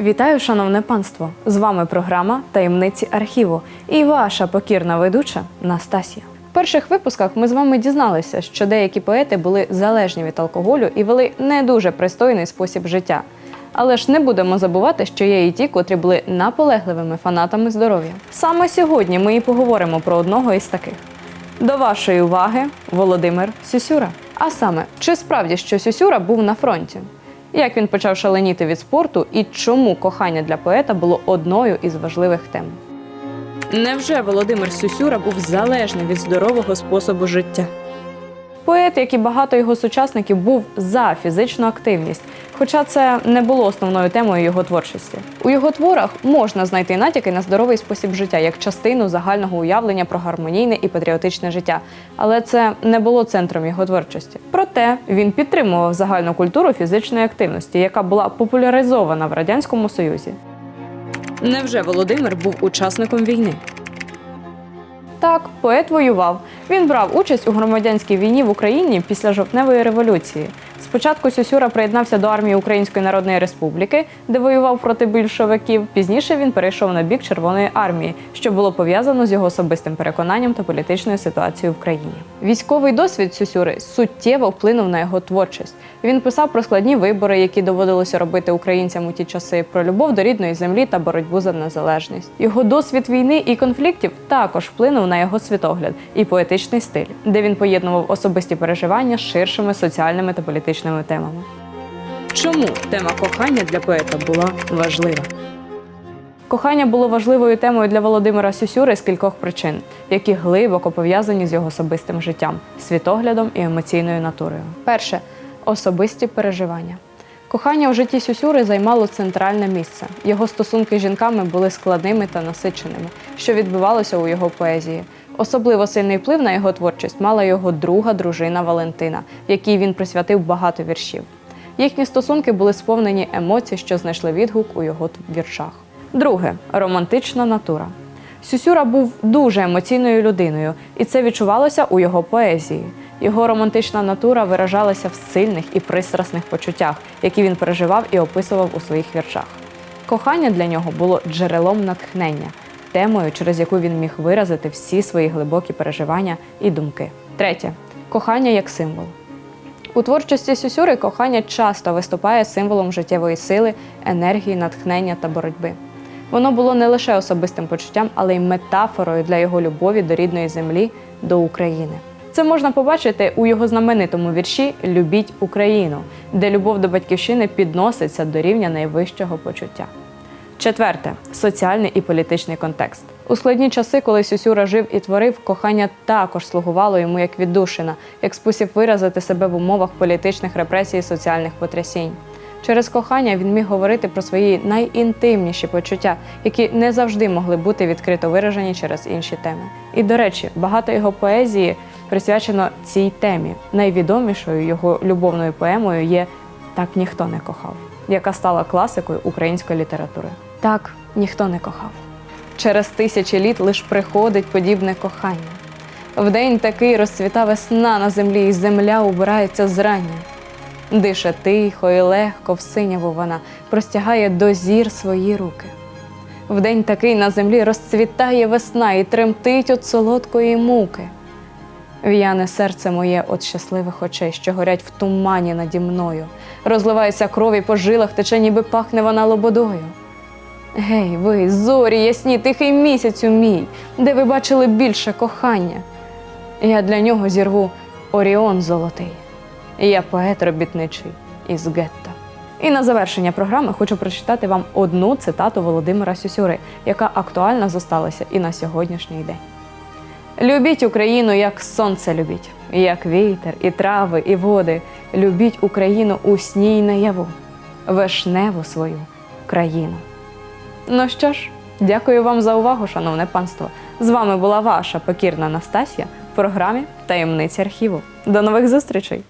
Вітаю, шановне панство! З вами програма Таємниці архіву і ваша покірна ведуча Настасія. В перших випусках ми з вами дізналися, що деякі поети були залежні від алкоголю і вели не дуже пристойний спосіб життя. Але ж не будемо забувати, що є і ті, котрі були наполегливими фанатами здоров'я. Саме сьогодні ми і поговоримо про одного із таких. До вашої уваги Володимир Сюсюра. А саме, чи справді що Сюсюра був на фронті? Як він почав шаленіти від спорту і чому кохання для поета було одною із важливих тем? Невже Володимир Сюсюра був залежний від здорового способу життя? Поет, як і багато його сучасників, був за фізичну активність, хоча це не було основною темою його творчості. У його творах можна знайти натяки на здоровий спосіб життя як частину загального уявлення про гармонійне і патріотичне життя, але це не було центром його творчості. Проте він підтримував загальну культуру фізичної активності, яка була популяризована в радянському союзі. Невже Володимир був учасником війни? Так, поет воював. Він брав участь у громадянській війні в Україні після жовтневої революції. Спочатку Сюсюра приєднався до армії Української Народної Республіки, де воював проти більшовиків. Пізніше він перейшов на бік Червоної армії, що було пов'язано з його особистим переконанням та політичною ситуацією в країні. Військовий досвід Сюсюри суттєво вплинув на його творчість. Він писав про складні вибори, які доводилося робити українцям у ті часи, про любов до рідної землі та боротьбу за незалежність. Його досвід війни і конфліктів також вплинув на його світогляд і поетичний стиль, де він поєднував особисті переживання з ширшими соціальними та політичними темами. Чому тема кохання для поета була важлива? Кохання було важливою темою для Володимира Сюсюри з кількох причин, які глибоко пов'язані з його особистим життям, світоглядом і емоційною натурою. Перше особисті переживання. Кохання у житті Сюсюри займало центральне місце. Його стосунки з жінками були складними та насиченими, що відбивалося у його поезії. Особливо сильний вплив на його творчість мала його друга дружина Валентина, якій він присвятив багато віршів. Їхні стосунки були сповнені емоцій, що знайшли відгук у його віршах. Друге романтична натура. Сюсюра був дуже емоційною людиною, і це відчувалося у його поезії. Його романтична натура виражалася в сильних і пристрасних почуттях, які він переживав і описував у своїх віршах. Кохання для нього було джерелом натхнення, темою, через яку він міг виразити всі свої глибокі переживання і думки. Третє кохання як символ. У творчості Сюсюри кохання часто виступає символом життєвої сили, енергії, натхнення та боротьби. Воно було не лише особистим почуттям, але й метафорою для його любові до рідної землі, до України. Це можна побачити у його знаменитому вірші Любіть Україну, де любов до батьківщини підноситься до рівня найвищого почуття. Четверте соціальний і політичний контекст. У складні часи, коли Сюсюра жив і творив, кохання також слугувало йому як віддушина, як спосіб виразити себе в умовах політичних репресій і соціальних потрясінь. Через кохання він міг говорити про свої найінтимніші почуття, які не завжди могли бути відкрито виражені через інші теми. І до речі, багато його поезії присвячено цій темі. Найвідомішою його любовною поемою є Так ніхто не кохав, яка стала класикою української літератури. Так ніхто не кохав. Через тисячі літ лиш приходить подібне кохання. Вдень такий розцвіта весна на землі, і земля убирається зрання. Дише тихо і легко в синяву вона простягає до зір свої руки. Вдень такий на землі розцвітає весна і тремтить від солодкої муки. В'яне серце моє от щасливих очей, що горять в тумані наді мною. Розливається кров і по жилах тече, ніби пахне вона лободою. Гей, ви, зорі, ясні, тихий місяцю мій, де ви бачили більше кохання. Я для нього зірву Оріон золотий. Я поет робітничий із гетто. І на завершення програми хочу прочитати вам одну цитату Володимира Сюсюри, яка актуальна зосталася і на сьогоднішній день. Любіть Україну, як сонце любіть, як вітер, і трави, і води. Любіть Україну у сні й наяву, вишневу свою країну. Ну що ж, дякую вам за увагу, шановне панство. З вами була ваша покірна Настасія в програмі Таємниці архіву. До нових зустрічей!